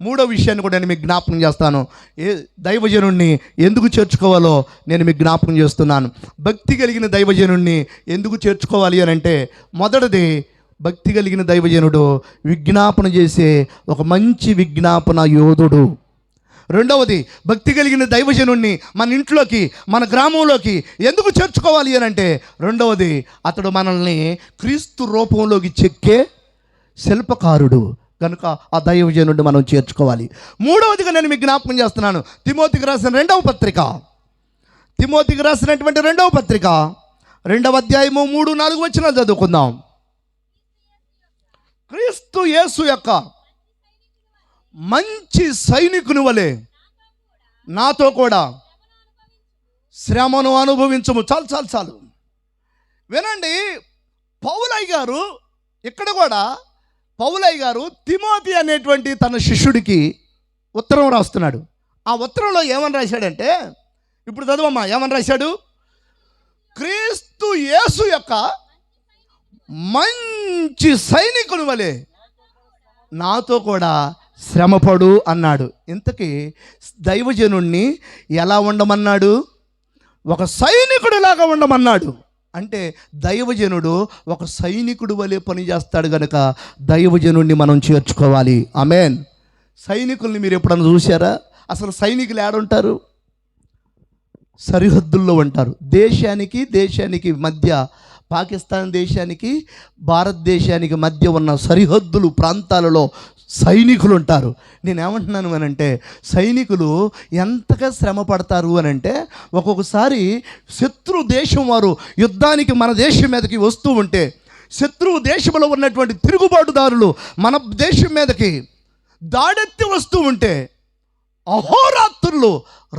మూడో విషయాన్ని కూడా నేను మీకు జ్ఞాపకం చేస్తాను. ఏ దైవజనుణ్ణి ఎందుకు చేర్చుకోవాలో నేను మీకు జ్ఞాపకం చేస్తున్నాను. భక్తి కలిగిన దైవజనుణ్ణి ఎందుకు చేర్చుకోవాలి అని అంటే మొదటిది భక్తి కలిగిన దైవజనుడు విజ్ఞాపన చేసే ఒక మంచి విజ్ఞాపన యోధుడు. రెండవది భక్తి కలిగిన దైవజనుణ్ణి మన ఇంట్లోకి మన గ్రామంలోకి ఎందుకు చేర్చుకోవాలి అని అంటే రెండవది అతడు మనల్ని క్రీస్తు రూపంలోకి చెక్కే శిల్పకారుడు. కనుక ఆ దైవజనుడిని మనం చేర్చుకోవాలి. మూడవదిగా నేను మీకు జ్ఞాపకం చేస్తున్నాను. తిమోతికి రాసిన రెండవ పత్రిక. తిమోతికి రాసినటువంటి రెండవ పత్రిక. రెండవ అధ్యాయము మూడు నాలుగు వచ్చిన చదువుకుందాం. క్రీస్తు యేసు యొక్క మంచి సైనికుని వలె నాతో కూడా శ్రమను అనుభవించము. చాలు చాలు చాలు. వినండి పౌలయ్య గారు ఇక్కడ కూడా పౌలయ్య గారు తిమోతి అనేటువంటి తన శిష్యుడికి ఉత్తరం రాస్తున్నాడు. ఆ ఉత్తరంలో ఏమని రాశాడంటే ఇప్పుడు చదవమ్మా ఏమని రాశాడు? క్రీస్తు యేసు యొక్క మంచి సైనికుని వలె నాతో కూడా శ్రమపడు అన్నాడు. ఇంతకీ దైవజనుణ్ణి ఎలా ఉండమన్నాడు? ఒక సైనికుడిలాగా ఉండమన్నాడు. అంటే దైవజనుడు ఒక సైనికుడు వలె పనిచేస్తాడు కనుక దైవజనుడిని మనం చేర్చుకోవాలి. ఆమెన్. సైనికుల్ని మీరు ఎప్పుడన్నా చూసారా అసలు సైనికులు ఏడుంటారు? సరిహద్దుల్లో ఉంటారు. దేశానికి దేశానికి మధ్య పాకిస్తాన్ దేశానికి భారతదేశానికి మధ్య ఉన్న సరిహద్దులు ప్రాంతాలలో సైనికులు ఉంటారు నేను ఏమంటున్నాను అని అంటే సైనికులు ఎంతగా శ్రమ పడతారు అని అంటే ఒక్కొక్కసారి శత్రు దేశం వారు యుద్ధానికి మన దేశం మీదకి వస్తూ ఉంటే శత్రువు దేశంలో ఉన్నటువంటి తిరుగుబాటుదారులు మన దేశం మీదకి దాడెత్తి వస్తూ ఉంటే అహోరాత్రులు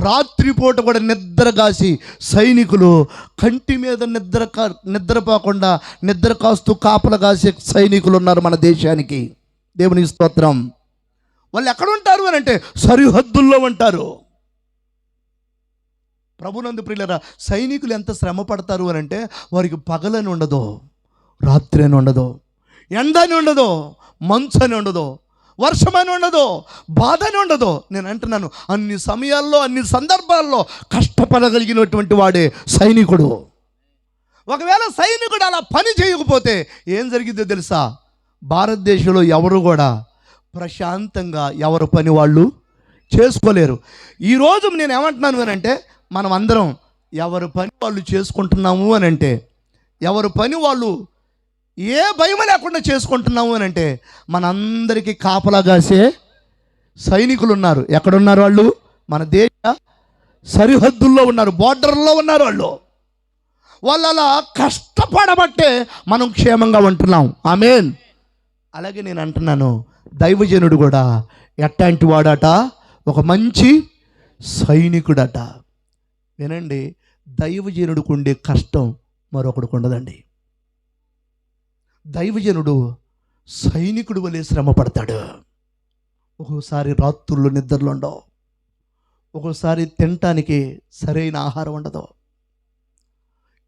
రాత్రిపూట కూడా నిద్ర కాసి సైనికులు కంటి మీద నిద్ర కా- నిద్రపోకుండా నిద్ర కాస్తూ కాపలు కాసే సైనికులు ఉన్నారు మన దేశానికి. దేవుని స్తోత్రం. వాళ్ళు ఎక్కడ ఉంటారు అని అంటే సరిహద్దుల్లో ఉంటారు. ప్రభునందు ప్రియులరా సైనికులు ఎంత శ్రమ పడతారు అని అంటే వారికి పగలని ఉండదు రాత్రి అని ఉండదు ఎండని ఉండదు మంచు అని ఉండదు వర్షమని ఉండదు బాధని ఉండదు నేను అంటున్నాను అన్ని సమయాల్లో అన్ని సందర్భాల్లో కష్టపడగలిగినటువంటి వాడే సైనికుడు. ఒకవేళ సైనికుడు అలా పని చేయకపోతే ఏం జరిగిందో తెలుసా? భారతదేశంలో ఎవరు కూడా ప్రశాంతంగా ఎవరు పని వాళ్ళు చేసుకోలేరు. ఈరోజు నేను ఏమంటున్నాను అని అంటే మనం అందరం ఎవరి పని వాళ్ళు చేసుకుంటున్నాము అని అంటే ఎవరి పని వాళ్ళు ఏ భయం లేకుండా చేసుకుంటున్నాము అని అంటే మనందరికీ కాపలా కాసే సైనికులు ఉన్నారు ఎక్కడున్నారు వాళ్ళు? మన దేశ సరిహద్దుల్లో ఉన్నారు బార్డర్లో ఉన్నారు వాళ్ళు. వాళ్ళు అలా కష్టపడబట్టే మనం క్షేమంగా ఉంటున్నాం. ఆమెన్. అలాగే నేను అంటున్నాను దైవజనుడు కూడా ఎట్లాంటి వాడట? ఒక మంచి సైనికుడట. వినండి దైవజనుడికి ఉండే కష్టం మరొకడికి ఉండదండి. దైవజనుడు సైనికుడు వలె శ్రమ పడతాడు ఒక్కోసారి రాత్రుల్లో నిద్రలు ఉండవు. ఒక్కోసారి తినటానికి సరైన ఆహారం ఉండదు.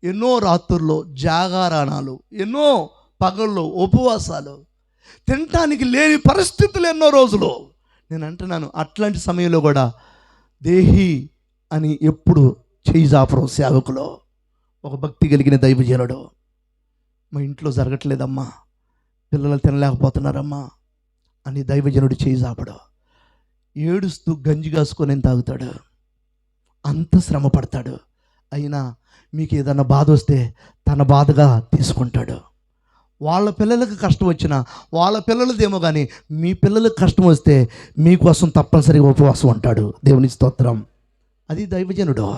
ఎన్నో రాత్రుల్లో జాగారాణాలు ఎన్నో పగళ్ళు ఉపవాసాలు తినటానికి లేని పరిస్థితులు ఎన్నో రోజులు. నేను అంటున్నాను అట్లాంటి సమయంలో కూడా దేహి అని ఎప్పుడు చేయి జాపరు సేవకులో. ఒక భక్తి కలిగిన దైవజనుడు. మా ఇంట్లో జరగట్లేదమ్మా. పిల్లలు తినలేకపోతున్నారమ్మా అని దైవజనుడు చేయి ఏడుస్తూ గంజి కాసుకొని తాగుతాడు. అంత శ్రమ పడతాడు. అయినా మీకు ఏదైనా బాధ వస్తే తన బాధగా తీసుకుంటాడు. వాళ్ళ పిల్లలకు కష్టం వచ్చినా వాళ్ళ పిల్లలదేమో కానీ మీ పిల్లలకు కష్టం వస్తే మీకోసం తప్పనిసరిగా ఉపవాసం ఉంటాడు. దేవుని స్తోత్రం. అది దైవజనుడు.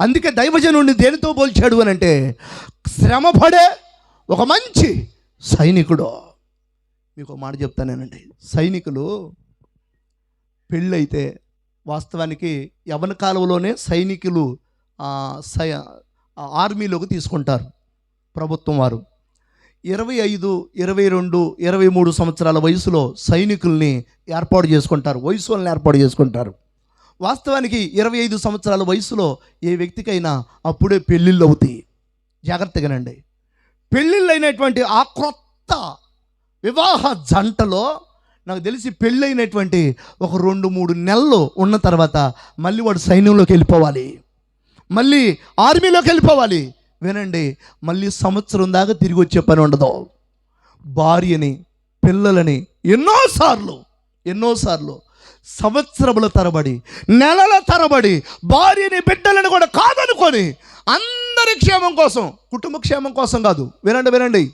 అందుకే దైవజనుడిని దేనితో పోల్చాడు అని అంటే శ్రమపడే ఒక మంచి సైనికుడు. మీకు మాట చెప్తానేనండి సైనికులు పెళ్ళైతే వాస్తవానికి యవన కాలంలోనే సైనికులు సై ఆర్మీలోకి తీసుకుంటారు ప్రభుత్వం వారు. ఇరవై ఐదు ఇరవై రెండు ఇరవై మూడు సంవత్సరాల వయసులో సైనికుల్ని ఏర్పాటు చేసుకుంటారు. వయసు వాళ్ళని ఏర్పాటు చేసుకుంటారు. వాస్తవానికి ఇరవై ఐదు సంవత్సరాల వయసులో ఏ వ్యక్తికైనా అప్పుడే పెళ్ళిళ్ళు అవుతాయి. జాగ్రత్తగానండి. పెళ్ళిళ్ళైనటువంటి ఆ క్రొత్త వివాహ జంటలో నాకు తెలిసి పెళ్ళైనటువంటి ఒక రెండు మూడు నెలలు ఉన్న తర్వాత మళ్ళీ వాడు సైన్యంలోకి వెళ్ళిపోవాలి. మళ్ళీ ఆర్మీలోకి వెళ్ళిపోవాలి. వినండి మళ్ళీ సంవత్సరం దాకా తిరిగి వచ్చే పని ఉండదు. భార్యని పిల్లలని ఎన్నోసార్లు ఎన్నోసార్లు సంవత్సరముల తరబడి నెలల తరబడి భార్యని బిడ్డలను కూడా కాదనుకొని అందరి క్షేమం కోసం కుటుంబ క్షేమం కోసం కాదు. వినండి వినండి.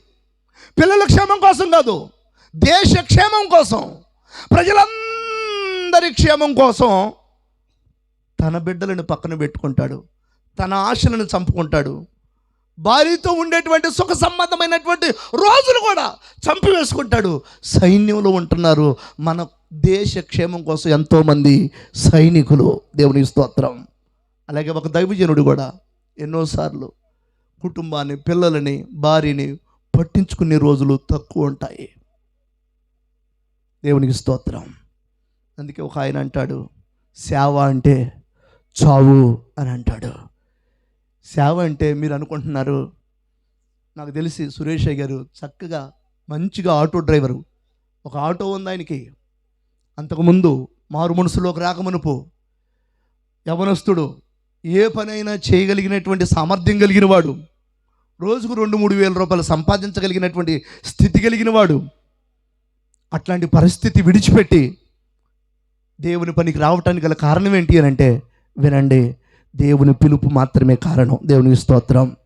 పిల్లల క్షేమం కోసం కాదు దేశ క్షేమం కోసం ప్రజలందరి క్షేమం కోసం తన బిడ్డలను పక్కన పెట్టుకుంటాడు తన ఆశలను చంపుకుంటాడు. భార్యతో ఉండేటువంటి సుఖ సంబంధమైనటువంటి రోజులు కూడా చంపివేసుకుంటాడు. సైన్యంలో ఉంటున్నారు మన దేశ క్షేమం కోసం ఎంతోమంది సైనికులు దేవుని స్తోత్రం. అలాగే ఒక దైవజనుడు కూడా ఎన్నోసార్లు కుటుంబాన్ని పిల్లలని భార్యని పట్టించుకునే రోజులు తక్కువ ఉంటాయి. దేవునికి స్తోత్రం. అందుకే ఒక ఆయన అంటాడు సేవ అంటే చావు అని అంటాడు. సేవ అంటే మీరు అనుకుంటున్నారు? నాకు తెలిసి సురేష్ అయ్య గారు చక్కగా మంచిగా ఆటో డ్రైవరు. ఒక ఆటో ఉంది ఆయనకి. అంతకుముందు మారు మనసులోకి రాకమనుపు యవనస్తుడు ఏ పనైనా చేయగలిగినటువంటి సామర్థ్యం కలిగిన వాడు రోజుకు రెండు మూడు వేల రూపాయలు సంపాదించగలిగినటువంటి స్థితి కలిగిన వాడు అట్లాంటి పరిస్థితి విడిచిపెట్టి దేవుని పనికి రావటానికి గల కారణం ఏంటి అని అంటే వినండి దేవుని పిలుపు మాత్రమే కారణం దేవుని స్తోత్రం.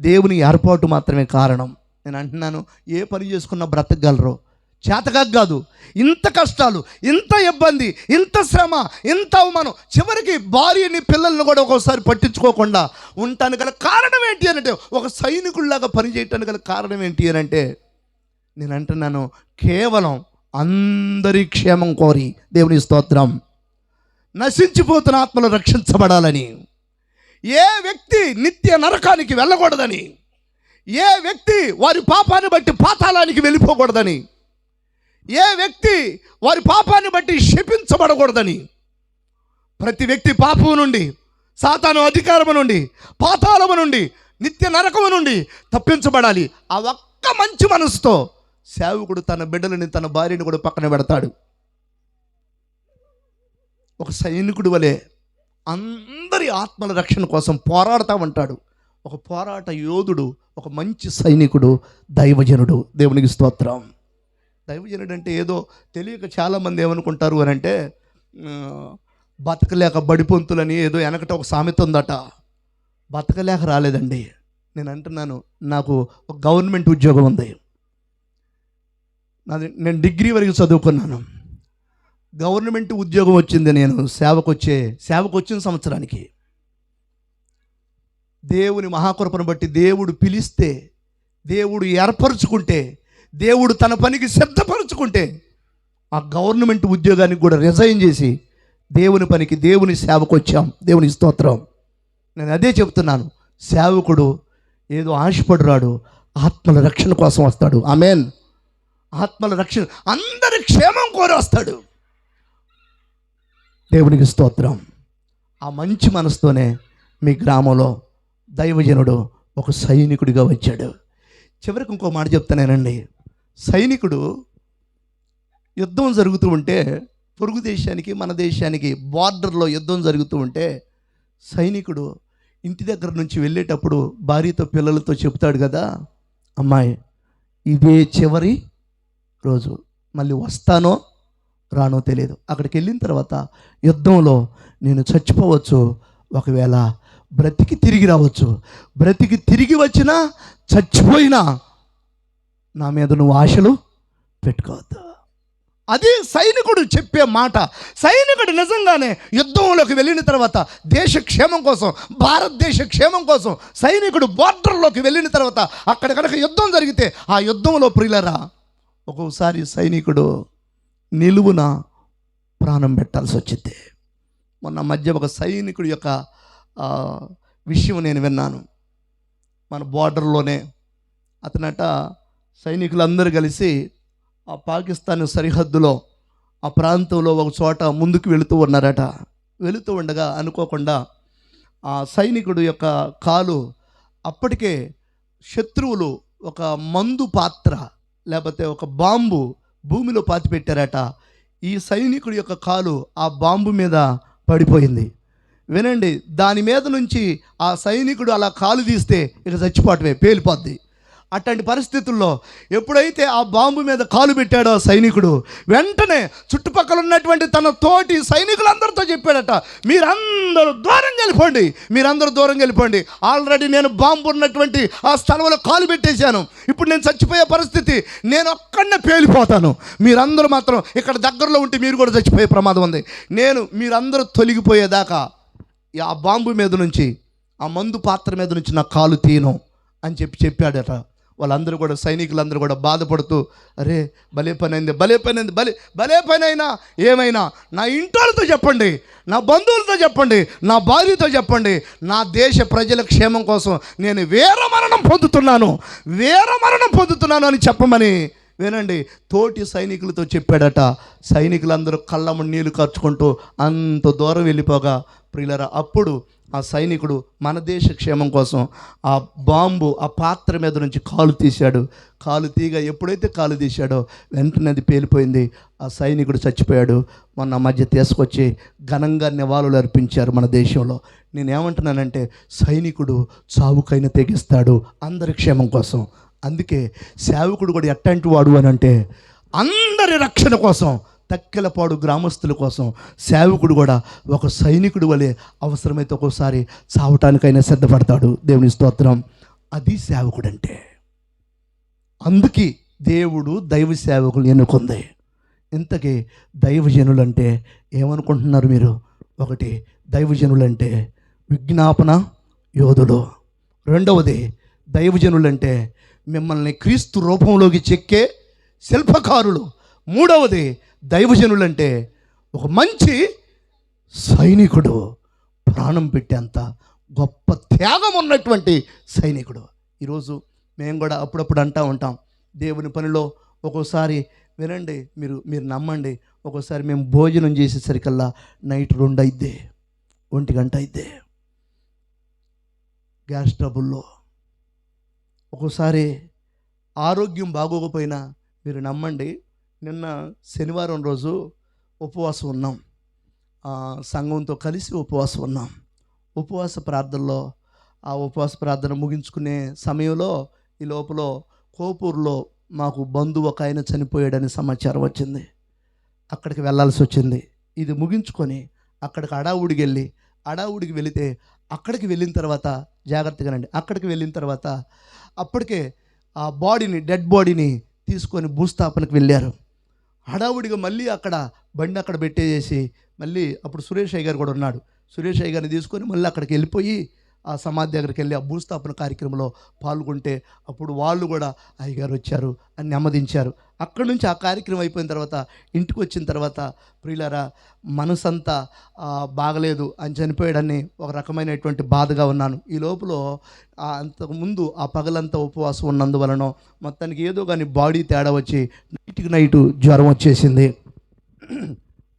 దేవుని ఏర్పాటు మాత్రమే కారణం. నేను అంటున్నాను ఏ పని చేసుకున్నా బ్రతకగలరు చేతగా కాదు. ఇంత కష్టాలు ఇంత ఇబ్బంది ఇంత శ్రమ ఇంత అవమానం. చివరికి భార్యని పిల్లల్ని కూడా ఒక్కోసారి పట్టించుకోకుండా ఉండటానికి గల కారణం ఏంటి అని అంటే ఒక సైనికుల్లాగా పనిచేయటానికి గల కారణం ఏంటి అని అంటే నేను అంటున్నాను కేవలం అందరి క్షేమం కోరి దేవుని స్తోత్రం. నశించిపోతున్న ఆత్మలు రక్షించబడాలని. ఏ వ్యక్తి నిత్య నరకానికి వెళ్ళకూడదని. ఏ వ్యక్తి వారి పాపాన్ని బట్టి పాతాళానికి వెళ్ళిపోకూడదని. ఏ వ్యక్తి వారి పాపాన్ని బట్టి శపించబడకూడదని? ప్రతి వ్యక్తి పాపము నుండి సాతాను అధికారము నుండి పాతాళము నుండి నిత్య నరకము నుండి తప్పించబడాలి. ఆ ఒక్క మంచి మనసుతో సేవకుడు తన బిడ్డలని తన భార్యని కూడా పక్కన పెడతాడు. ఒక సైనికుడు వలె అందరి ఆత్మల రక్షణ కోసం పోరాడుతూ ఉంటాడు. ఒక పోరాట యోధుడు ఒక మంచి సైనికుడు దైవజనుడు. దేవునికి స్తోత్రం. దైవజనుడు అంటే ఏదో తెలియక చాలామంది ఏమనుకుంటారు అని అంటే బతకలేక బడిపొంతులని ఏదో వెనకట ఒక సామెత ఉందట. బతకలేక రాలేదండి. నేను అంటున్నాను నాకు ఒక గవర్నమెంట్ ఉద్యోగం ఉంది. నాది నేను డిగ్రీ వరకు చదువుకున్నాను. గవర్నమెంట్ ఉద్యోగం వచ్చింది నేను సేవకు వచ్చే సేవకు వచ్చిన సంవత్సరానికి. దేవుని మహాకృపను బట్టి దేవుడు పిలిస్తే దేవుడు ఏర్పరచుకుంటే దేవుడు తన పనికి సిద్ధపరచుకుంటే ఆ గవర్నమెంట్ ఉద్యోగానికి కూడా రిజైన్ చేసి దేవుని పనికి దేవుని సేవకు వచ్చాం దేవుని స్తోత్రం. నేను అదే చెప్తున్నాను. సేవకుడు ఏదో ఆశపడురాడు. ఆత్మల రక్షణ కోసం వస్తాడు. ఆమెన్. ఆత్మల రక్షణ. అందరి క్షేమం కోరి వస్తాడు. దేవునికి స్తోత్రం. ఆ మంచి మనసుతోనే మీ గ్రామంలో దైవజనుడు ఒక సైనికుడిగా వచ్చాడు. చివరికి ఇంకో మాట చెప్తానేనండి. సైనికుడు యుద్ధం జరుగుతూ ఉంటే పొరుగు దేశానికి మన దేశానికి బార్డర్లో యుద్ధం జరుగుతూ ఉంటే సైనికుడు ఇంటి దగ్గర నుంచి వెళ్ళేటప్పుడు భార్యతో పిల్లలతో చెప్తాడు కదా అమ్మాయి ఇదే చివరి రోజు. మళ్ళీ వస్తానో రానో తెలియదు అక్కడికి వెళ్ళిన తర్వాత యుద్ధంలో నేను చచ్చిపోవచ్చు. ఒకవేళ బ్రతికి తిరిగి రావచ్చు. బ్రతికి తిరిగి వచ్చినా చచ్చిపోయినా నా మీద నువ్వు ఆశలు పెట్టుకోవద్దు. అది సైనికుడు చెప్పే మాట. సైనికుడు నిజంగానే యుద్ధంలోకి వెళ్ళిన తర్వాత దేశ క్షేమం కోసం భారతదేశ క్షేమం కోసం సైనికుడు బార్డర్లోకి వెళ్ళిన తర్వాత అక్కడ కనుక యుద్ధం జరిగితే ఆ యుద్ధంలో ప్రియులరా ఒక్కొక్కసారి సైనికుడు నిలువున ప్రాణం పెట్టాల్సి వచ్చింది. మొన్న మధ్య ఒక సైనికుడి యొక్క విషయం నేను విన్నాను. మన బార్డర్లోనే అతనట సైనికులందరూ కలిసి ఆ పాకిస్తాన్ సరిహద్దులో ఆ ప్రాంతంలో ఒక చోట ముందుకు వెళుతూ ఉన్నారట. వెళుతూ ఉండగా అనుకోకుండా ఆ సైనికుడు యొక్క కాలు అప్పటికే శత్రువులు ఒక మందు పాత్ర లేకపోతే ఒక బాంబు భూమిలో పాతి పెట్టారట ఈ సైనికుడి యొక్క కాలు ఆ బాంబు మీద పడిపోయింది. వినండి దాని మీద నుంచి ఆ సైనికుడు అలా కాలు తీస్తే ఇక చచ్చిపోవటమే పేలిపోద్ది. అట్లాంటి పరిస్థితుల్లో ఎప్పుడైతే ఆ బాంబు మీద కాలు పెట్టాడో సైనికుడు వెంటనే చుట్టుపక్కల ఉన్నటువంటి తన తోటి సైనికులందరితో చెప్పాడట మీరందరూ దూరం వెళ్ళిపోండి మీరందరూ దూరం వెళ్ళిపోండి. ఆల్రెడీ నేను బాంబు ఉన్నటువంటి ఆ స్థలంలో కాలు పెట్టేశాను. ఇప్పుడు నేను చచ్చిపోయే పరిస్థితి నేను ఒక్కడనే పేలిపోతాను. మీరందరూ మాత్రం ఇక్కడ దగ్గరలో ఉంటే మీరు కూడా చచ్చిపోయే ప్రమాదం ఉంది. నేను మీరందరూ తొలగిపోయేదాకా ఆ బాంబు మీద నుంచి ఆ మందు పాత్ర మీద నుంచి నా కాలు తీను అని చెప్పి చెప్పాడట. వాళ్ళందరూ కూడా సైనికులందరూ కూడా బాధపడుతూ అరే భలే పని అయింది భలే పని అయింది భలే భలే పని అయినా ఏమైనా నా ఇంటోళ్ళతో చెప్పండి నా బంధువులతో చెప్పండి నా భార్యతో చెప్పండి నా దేశ ప్రజల క్షేమం కోసం నేను వేరమరణం పొందుతున్నాను వేరమరణం పొందుతున్నాను అని చెప్పమని వినండి తోటి సైనికులతో చెప్పాడట సైనికులందరూ కళ్ళము నీళ్ళు ఖర్చుకుంటూ అంత దూరం వెళ్ళిపోగా ప్రియులరా అప్పుడు ఆ సైనికుడు మన దేశ క్షేమం కోసం ఆ బాంబు ఆ పాత్ర మీద నుంచి కాలు తీశాడు. కాలు తీగ ఎప్పుడైతే కాలు తీశాడో వెంటనే అది పేలిపోయింది. ఆ సైనికుడు చచ్చిపోయాడు. మొన్న మధ్య తీసుకొచ్చి ఘనంగా నివాళులు అర్పించారు మన దేశంలో. నేనేమంటున్నానంటే సైనికుడు చావుకైనా తెగిస్తాడు అందరి క్షేమం కోసం. అందుకే సేవకుడు కూడా ఎట్టంటి వాడు అని అంటే అందరి రక్షణ కోసం తక్కెలపాడు గ్రామస్తుల కోసం సేవకుడు కూడా ఒక సైనికుడు వలె అవసరమైతే ఒక్కోసారి చావటానికైనా సిద్ధపడతాడు. దేవుని స్తోత్రం. అది సేవకుడు అంటే అందుకే దేవుడు దైవ సేవకులు ఎన్నుకుంది. ఇంతకీ దైవజనులు అంటే ఏమనుకుంటున్నారు మీరు? ఒకటి దైవజనులు అంటే విజ్ఞాపన యోధుడు. రెండవది దైవజనులు అంటే మిమ్మల్ని క్రీస్తు రూపంలోకి చెక్కే శిల్పకారులు. మూడవది దైవజనులంటే ఒక మంచి సైనికుడు. ప్రాణం పెట్టేంత గొప్ప త్యాగం ఉన్నటువంటి సైనికుడు. ఈరోజు మేము కూడా అప్పుడప్పుడు అంటూ ఉంటాం దేవుని పనిలో ఒక్కోసారి వినండి మీరు మీరు నమ్మండి ఒక్కోసారి మేము భోజనం చేసేసరికల్లా నైట్ రెండు అయిద్దే ఒంటి గంట అయిద్దే. గ్యాస్ ట్రబుల్లో. ఒక్కోసారి ఆరోగ్యం బాగోకపోయినా మీరు నమ్మండి. నిన్న శనివారం రోజు ఉపవాసం ఉన్నాం. సంఘంతో కలిసి ఉపవాసం ఉన్నాం. ఉపవాస ప్రార్థనలో ఆ ఉపవాస ప్రార్థన ముగించుకునే సమయంలో ఈ లోపల కోపూరులో మాకు బంధువు ఒక ఆయన చనిపోయాడని సమాచారం వచ్చింది. అక్కడికి వెళ్ళాల్సి వచ్చింది. ఇది ముగించుకొని అక్కడికి అడావుడికి వెళ్ళి అడావుడికి వెళితే అక్కడికి వెళ్ళిన తర్వాత జాగ్రత్తగానండి అక్కడికి వెళ్ళిన తర్వాత అప్పటికే ఆ బాడీని డెడ్ బాడీని తీసుకొని భూస్థాపనకు వెళ్ళారు. హడావుడిగా మళ్ళీ అక్కడ బండి అక్కడ పెట్టేసేసి మళ్ళీ అప్పుడు సురేష్ అయ్య గారు కూడా ఉన్నాడు. సురేష్ అయ్య గారిని తీసుకొని మళ్ళీ అక్కడికి వెళ్ళిపోయి ఆ సమాధి దగ్గరికి వెళ్ళి ఆ భూస్థాపన కార్యక్రమంలో పాల్గొంటే అప్పుడు వాళ్ళు కూడా అయ్యగారు వచ్చారు అని నెమ్మదించారు. అక్కడి నుంచి ఆ కార్యక్రమం అయిపోయిన తర్వాత ఇంటికి వచ్చిన తర్వాత ప్రియులరా మనసంతా బాగలేదు అని చనిపోయాడని ఒక రకమైనటువంటి బాధగా ఉన్నాను. ఈ లోపల అంతకుముందు ఆ పగలంతా ఉపవాసం ఉన్నందువలన మొత్తానికి ఏదో కానీ బాడీ తేడా వచ్చి నైట్కి నైటు జ్వరం వచ్చేసింది.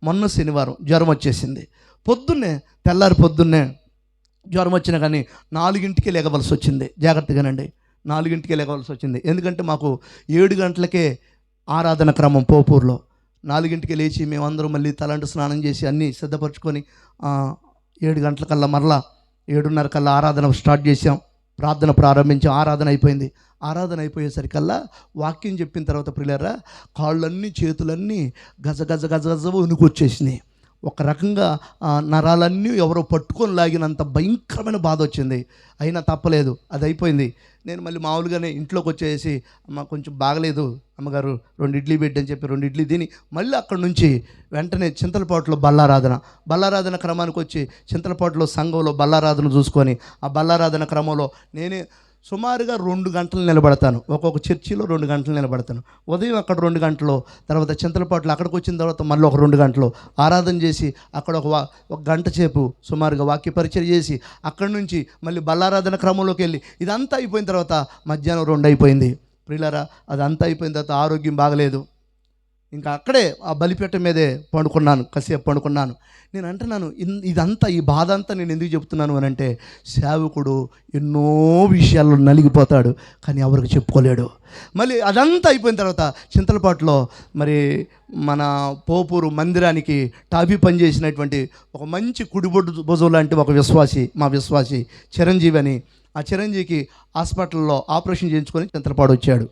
మొన్న శనివారం జ్వరం వచ్చేసింది. పొద్దున్నే తెల్లారి పొద్దున్నే జ్వరం వచ్చినా కానీ నాలుగింటికే లేకవలసి వచ్చింది. జాగ్రత్తగానండి. నాలుగింటికే లేకవలసి వచ్చింది. ఎందుకంటే మాకు ఏడు గంటలకే ఆరాధన క్రమం పోపూర్లో. నాలుగింటికి లేచి మేమందరం మళ్ళీ తలంటు స్నానం చేసి అన్నీ సిద్ధపరచుకొని ఏడు గంటలకల్లా మరలా ఏడున్నర కల్లా ఆరాధన స్టార్ట్ చేసాం ప్రార్థన ప్రారంభించాం ఆరాధన అయిపోయింది. ఆరాధన అయిపోయేసరికల్లా వాక్యం చెప్పిన తర్వాత ప్రియులరా కాళ్ళన్నీ చేతులన్నీ గజ గజ గజ గజ వణుకొచ్చేసినాయి. ఒక రకంగా నరాలన్నీ ఎవరో పట్టుకొని లాగినంత భయంకరమైన బాధ వచ్చింది. అయినా తప్పలేదు అది అయిపోయింది. నేను మళ్ళీ మామూలుగానే ఇంట్లోకి వచ్చేసి అమ్మ కొంచెం బాగలేదు అమ్మగారు రెండు ఇడ్లీ పెట్టి చెప్పి రెండు ఇడ్లీ తిని మళ్ళీ అక్కడి నుంచి వెంటనే చింతలపాటులో బల్లారాధన. బల్లారాధన క్రమానికి వచ్చి చింతలపాటులో సంఘంలో బల్లారాధన చూసుకొని ఆ బల్లారాధన క్రమంలో నేనే సుమారుగా రెండు గంటలు నిలబడతాను. ఒక్కొక్క చర్చిలో రెండు గంటలు నిలబడతాను. ఉదయం అక్కడ రెండు గంటలు తర్వాత చింతలపాట్లు అక్కడికి వచ్చిన తర్వాత మళ్ళీ ఒక రెండు గంటలు ఆరాధన చేసి అక్కడ ఒక వా- ఒక గంట సేపు సుమారుగా వాక్య పరిచయం చేసి అక్కడి నుంచి మళ్ళీ బల్లారాధన క్రమంలోకి వెళ్ళి ఇదంతా అయిపోయిన తర్వాత మధ్యాహ్నం రెండు అయిపోయింది. ప్రియులారా అదంతా అయిపోయిన తర్వాత ఆరోగ్యం బాగలేదు. ఇంకా అక్కడే ఆ బలిపీఠం మీదే పండుకున్నాను కాసేపు పండుకున్నాను. నేను అంటున్నాను ఇన్ ఇదంతా ఈ బాధ అంతా నేను ఎందుకు చెప్తున్నాను అని అంటే సేవకుడు ఎన్నో విషయాల్లో నలిగిపోతాడు కానీ ఎవరికి చెప్పుకోలేడు. మళ్ళీ అదంతా అయిపోయిన తర్వాత చింతలపాటులో మరి మన పోపూరు మందిరానికి టాపీ పనిచేసినటువంటి ఒక మంచి కుడిబొడ్డు భుజం లాంటి ఒక విశ్వాసి మా విశ్వాసి చిరంజీవి అని ఆ చిరంజీవికి హాస్పిటల్లో ఆపరేషన్ చేయించుకొని చింతలపాడు వచ్చాడు.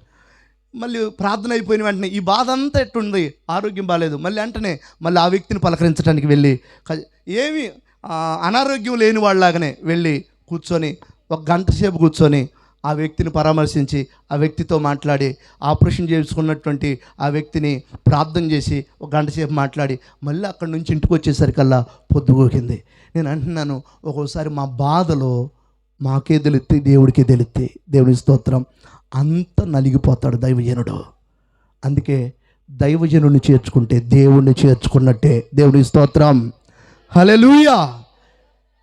మళ్ళీ ప్రార్థన అయిపోయిన వెంటనే ఈ బాధ అంతా ఎట్టుంది? ఆరోగ్యం బాగాలేదు మళ్ళీ వెంటనే మళ్ళీ ఆ వ్యక్తిని పలకరించడానికి వెళ్ళి ఏమి అనారోగ్యం లేని వాళ్ళలాగానే వెళ్ళి కూర్చొని ఒక గంట సేపు కూర్చొని ఆ వ్యక్తిని పరామర్శించి ఆ వ్యక్తితో మాట్లాడి ఆపరేషన్ చేసుకున్నటువంటి ఆ వ్యక్తిని ప్రార్థన చేసి ఒక గంట సేపు మాట్లాడి మళ్ళీ అక్కడి నుంచి ఇంటికి వచ్చేసరికల్లా పొద్దుగోకింది నేను అంటున్నాను ఒక్కోసారి మా బాధలో మాకే తెలుత్తి దేవుడికే తెలుత్తి. దేవుని స్తోత్రం. అంత నలిగిపోతాడు దైవజనుడు. అందుకే దైవజనుని చేర్చుకుంటే దేవుణ్ణి చేర్చుకున్నట్టే. దేవుని స్తోత్రం. హలెలుయా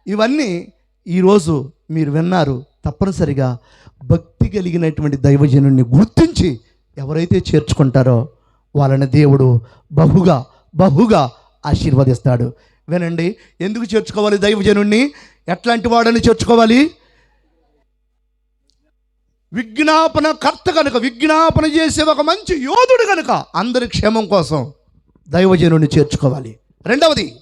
ఇవన్నీ ఈరోజు మీరు విన్నారు. తప్పనిసరిగా భక్తి కలిగినటువంటి దైవజనుడిని గుర్తించి ఎవరైతే చేర్చుకుంటారో వాళ్ళని దేవుడు బహుగా బహుగా ఆశీర్వదిస్తాడు. వినండి ఎందుకు చేర్చుకోవాలి దైవజనుణ్ణి ఎట్లాంటి వాడని చేర్చుకోవాలి? విజ్ఞాపన కర్త కనుక విజ్ఞాపన చేసే ఒక మంచి యోధుడు కనుక అందరి క్షేమం కోసం దైవజనుడిని చేర్చుకోవాలి. రెండవది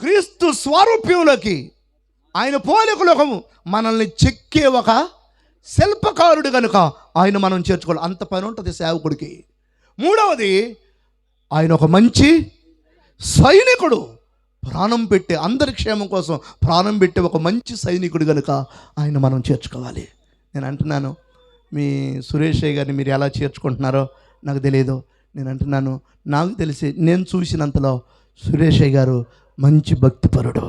క్రీస్తు స్వరూప్యంలోకి ఆయన పోలికలకు మనల్ని చెక్కే ఒక శిల్పకారుడు కనుక ఆయన మనం చేర్చుకోవాలి. అంత పని ఉంటుంది సేవకుడికి. మూడవది ఆయన ఒక మంచి సైనికుడు. ప్రాణం పెట్టే అందరి క్షేమం కోసం ప్రాణం పెట్టే ఒక మంచి సైనికుడు కనుక ఆయన మనం చేర్చుకోవాలి. నేను అంటున్నాను మీ సురేష్ గారిని మీరు ఎలా చేర్చుకుంటున్నారో నాకు తెలియదు నేను అంటున్నాను నాకు తెలిసి నేను చూసినంతలో సురేష్ గారు మంచి భక్తిపరుడు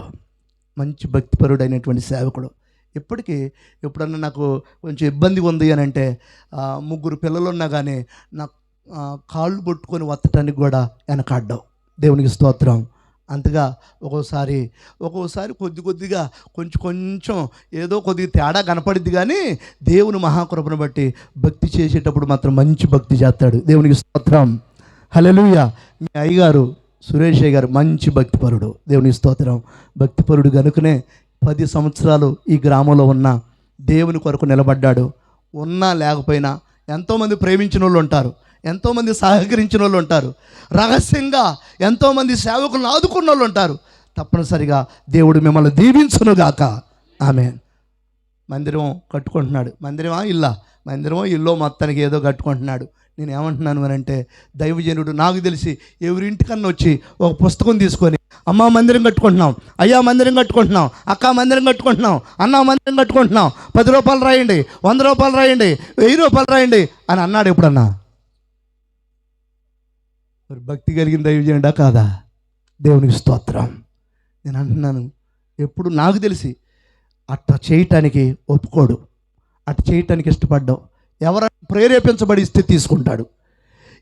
మంచి భక్తిపరుడు అయినటువంటి సేవకుడు. ఇప్పటికీ ఎప్పుడన్నా నాకు కొంచెం ఇబ్బంది ఉంది అని అంటే ముగ్గురు పిల్లలు ఉన్నా కానీ నా కాళ్ళు పట్టుకొని వత్తటానికి కూడా వెనకాడ్డావు దేవునికి స్తోత్రం. అంతగా ఒక్కోసారి ఒక్కోసారి కొద్ది కొద్దిగా కొంచెం కొంచెం ఏదో కొద్దిగా తేడా కనపడిద్ది కానీ దేవుని మహాకృపను బట్టి భక్తి చేసేటప్పుడు మాత్రం మంచి భక్తి చేస్తాడు. దేవునికి స్తోత్రం. హల్లెలూయ. మీ అయ్యగారు సురేష్ అయ్య గారు మంచి భక్తిపరుడు. దేవుని స్తోత్రం. భక్తిపరుడు కనుకనే పది సంవత్సరాలు ఈ గ్రామంలో ఉన్న దేవుని కొరకు నిలబడ్డాడు. ఉన్నా లేకపోయినా ఎంతోమంది ప్రేమించిన వాళ్ళు ఉంటారు ఎంతోమంది సహకరించిన వాళ్ళు ఉంటారు రహస్యంగా ఎంతోమంది సేవకులను ఆదుకున్న వాళ్ళు ఉంటారు. తప్పనిసరిగా దేవుడు మిమ్మల్ని దీవించునుగాక ఆమె మందిరం కట్టుకుంటున్నాడు. మందిరమా? ఇల్లా. మందిరమో ఇల్లో మొత్తానికి ఏదో కట్టుకుంటున్నాడు. నేను ఏమంటున్నాను అని అంటే దైవజనుడు నాకు తెలిసి ఎవరింటికన్నా వచ్చి ఒక పుస్తకం తీసుకొని అమ్మ మందిరం కట్టుకుంటున్నాం అయ్యా మందిరం కట్టుకుంటున్నాం అక్క మందిరం కట్టుకుంటున్నాం అన్న మందిరం కట్టుకుంటున్నాం. పది రూపాయలు రాయండి వంద రూపాయలు రాయండి వెయ్యి రూపాయలు రాయండి అని అన్నాడు ఎప్పుడన్నా? మరి భక్తి కలిగిన దైవజనుడా కాదా? దేవునికి స్తోత్రం. నేను అంటున్నాను ఎప్పుడు నాకు తెలిసి అట్ట చేయటానికి ఒప్పుకోడు అట్ట చేయటానికి ఇష్టపడ్డావు ఎవరన్నా ప్రేరేపించబడి ఇస్తే తీసుకుంటాడు.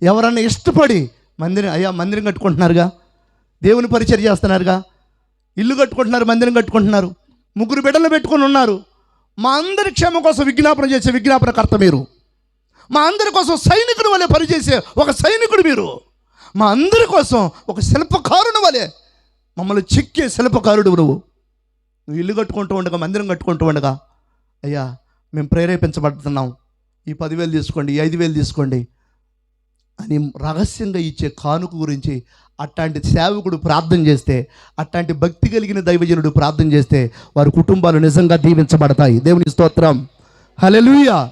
ఎవరన్నా ఇష్టపడి మందిరం అయ్యా మందిరం కట్టుకుంటున్నారుగా దేవుని పరిచయం చేస్తున్నారుగా. ఇల్లు కట్టుకుంటున్నారు మందిరం కట్టుకుంటున్నారు ముగ్గురు బిడ్డలు పెట్టుకొని ఉన్నారు. మా అందరి క్షేమం కోసం విజ్ఞాపన చేసే విజ్ఞాపనకర్త మీరు. మా అందరి కోసం సైనికుడు వలె పనిచేసే ఒక సైనికుడు మీరు. మా అందరి కోసం ఒక శిల్పకారుని వలె మమ్మల్ని చెక్కే శిల్పకారుడు నువ్వు. నువ్వు ఇల్లు కట్టుకుంటూ ఉండగా మందిరం కట్టుకుంటూ ఉండగా అయ్యా మేము ప్రేరేపించబడుతున్నాం. ఈ పదివేలు తీసుకోండి ఈ ఐదు వేలు తీసుకోండి అని రహస్యంగా ఇచ్చే కానుక గురించి అట్లాంటి సేవకుడు ప్రార్థన చేస్తే అట్లాంటి భక్తి కలిగిన దైవజనుడు ప్రార్థన చేస్తే వారి కుటుంబాలు నిజంగా దీవించబడతాయి. దేవుని స్తోత్రం. హల్లెలూయా.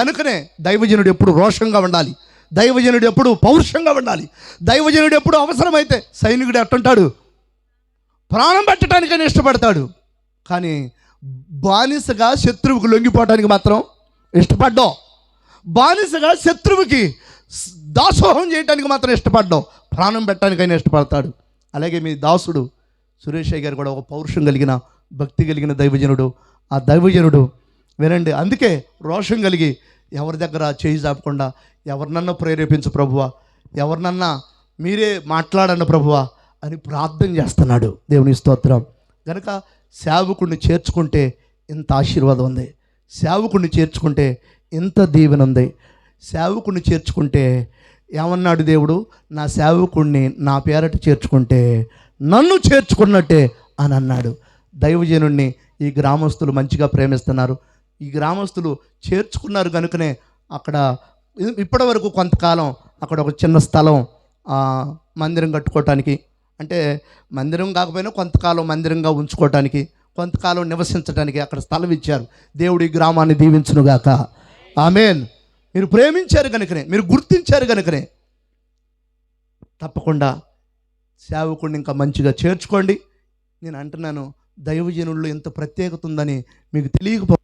గనుకనే దైవజనుడు ఎప్పుడు రోషంగా ఉండాలి. దైవజనుడు ఎప్పుడు పౌరుషంగా ఉండాలి. దైవజనుడు ఎప్పుడు అవసరమైతే సైనికుడు ఎట్టుంటాడు? ప్రాణం పెట్టడానికైనా ఇష్టపడతాడు. కానీ బానిసగా శత్రువుకు లొంగిపోవడానికి మాత్రం ఇష్టపడ్డావు బానిసగా శత్రువుకి దాసోహం చేయడానికి మాత్రం ఇష్టపడ్డావు ప్రాణం పెట్టడానికైనా ఇష్టపడతాడు. అలాగే మీ దాసుడు సురేష్ అయ్య గారు కూడా ఒక పౌరుషం కలిగిన భక్తి కలిగిన దైవజనుడు. ఆ దైవజనుడు వినండి అందుకే రోషం కలిగి ఎవరి దగ్గర చేయి చాపకుండా ఎవరినన్నా ప్రేరేపించు ప్రభువా ఎవరినన్నా మీరే మాట్లాడండి ప్రభువా అని ప్రార్థన చేస్తున్నాడు దేవుని స్తోత్రం. కనుక సేవకుడిని చేర్చుకుంటే ఇంత ఆశీర్వాదం ఉంది. సేవకుడిని చేర్చుకుంటే ఇంత దీవెన ఉంది. సేవకుడిని చేర్చుకుంటే ఏమన్నాడు దేవుడు? నా సేవకుణ్ణి నా పేరట చేర్చుకుంటే నన్ను చేర్చుకున్నట్టే అని అన్నాడు. దైవజనుణ్ణి ఈ గ్రామస్తులు మంచిగా ప్రేమిస్తున్నారు. ఈ గ్రామస్తులు చేర్చుకున్నారు కనుకనే అక్కడ ఇప్పటి వరకు కొంతకాలం అక్కడ ఒక చిన్న స్థలం మందిరం కట్టుకోవటానికి అంటే మందిరం కాకపోయినా కొంతకాలం మందిరంగా ఉంచుకోవటానికి కొంతకాలం నివసించడానికి అక్కడ స్థలం ఇచ్చారు. దేవుడు ఈ గ్రామాన్ని దీవించునుగాక. ఆమెన్. మీరు ప్రేమించారు కనుకనే మీరు గుర్తించారు కనుకనే తప్పకుండా సేవకుడిని ఇంకా మంచిగా చేర్చుకోండి. నేను అంటున్నాను దైవజనుల్లో ఎంత ప్రత్యేకత ఉందని మీకు తెలియకపో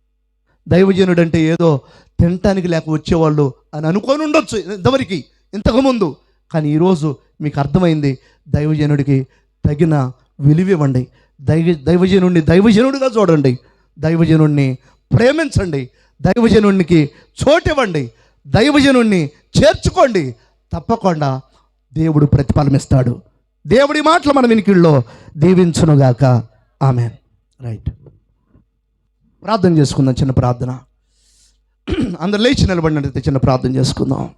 దైవజనుడు అంటే ఏదో తినటానికి లేక వచ్చేవాళ్ళు అని అనుకొని ఉండొచ్చు ఇంతవరకు ఇంతకుముందు. కానీ ఈరోజు మీకు అర్థమైంది దైవజనుడికి తగిన విలువ ఇవ్వండి. దైవ దైవజనుడిని దైవజనుడిగా చూడండి. దైవజనుడిని ప్రేమించండి. దైవజనుడికి చోటివ్వండి. దైవజనుణ్ణి చేర్చుకోండి. తప్పకుండా దేవుడు ప్రతిఫలమిస్తాడు. దేవుడి మాటలు మన వినికిల్లో దీవించునుగాక. ఆమె రైట్. ప్రార్థన చేసుకుందాం చిన్న ప్రార్థన. అందరు లేచి నిలబడినట్లయితే చిన్న ప్రార్థన చేసుకుందాం.